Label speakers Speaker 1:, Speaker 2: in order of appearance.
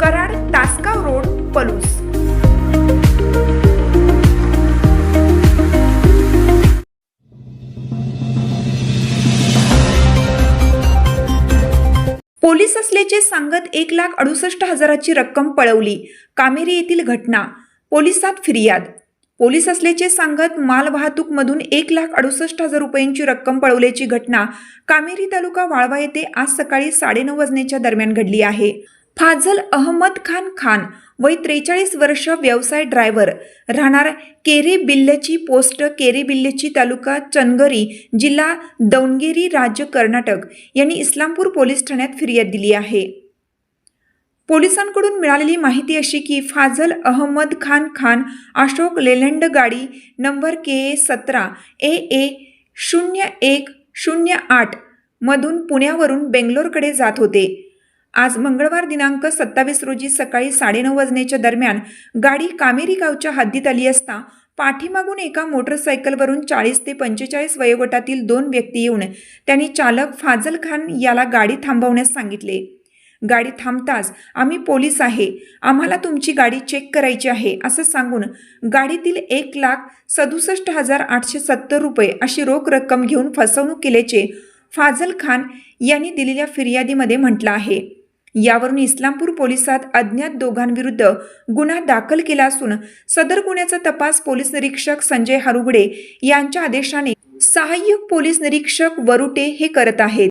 Speaker 1: Karad Tasgaon road Palus. Police असल्याचे सांगत एक लाख अडुसष्ट हजाराची रक्कम पळवली. कामेरी येथील घटना. पोलिसात फिर्याद. पोलीस असल्याचे सांगत माल वाहतूकमधून एक लाख अडुसष्ट हजार रुपयांची रक्कम पळवल्याची घटना कामेरी तालुका वाळवा येथे आज सकाळी साडेनऊ वाजण्याच्या दरम्यान घडली आहे. फाजल अहमद खान खान वय त्रेचाळीस वर्ष व्यवसाय ड्रायव्हर. राहणार केरे बिल्ल्याची पोस्ट केरे बिल्ल्याची तालुका चनगरी जिल्हा दौनगेरी राज्य कर्नाटक. यांनी इस्लामपूर पोलीस ठाण्यात फिर्याद दिली आहे. पोलिसांकडून मिळालेली माहिती अशी की फाजल अहमद खान खान अशोक लेलंड गाडी नंबर के ए सतरा ए ए शून्य एक शून्य आठ मधून पुण्यावरून बेंगलोरकडे जात होते. आज मंगळवार दिनांक सत्तावीस रोजी सकाळी साडेनऊ वाजण्याच्या दरम्यान गाडी कामेरी गावच्या हद्दीत आली असता पाठीमागून एका मोटरसायकलवरून चाळीस ते पंचेचाळीस वयोगटातील दोन व्यक्ती येऊन त्यांनी चालक फाजल खान याला गाडी थांबवण्यास सांगितले. गाडी थांबताच आम्ही पोलीस आहे. आम्हाला तुमची गाडी चेक करायची आहे असं सांगून गाडीतील एक लाख सदुसष्ट हजार आठशे सत्तर रुपये अशी रोख रक्कम घेऊन फसवणूक केल्याचे फाजल खान यांनी दिलेल्या फिर्यादीमध्ये म्हटलं आहे. यावरून इस्लामपूर पोलिसात अज्ञात दोघांविरुद्ध गुन्हा दाखल केला असून सदर गुन्ह्याचा तपास पोलीस निरीक्षक संजय हरुगडे यांच्या आदेशाने सहाय्यक पोलीस निरीक्षक वरुटे हे करत आहेत.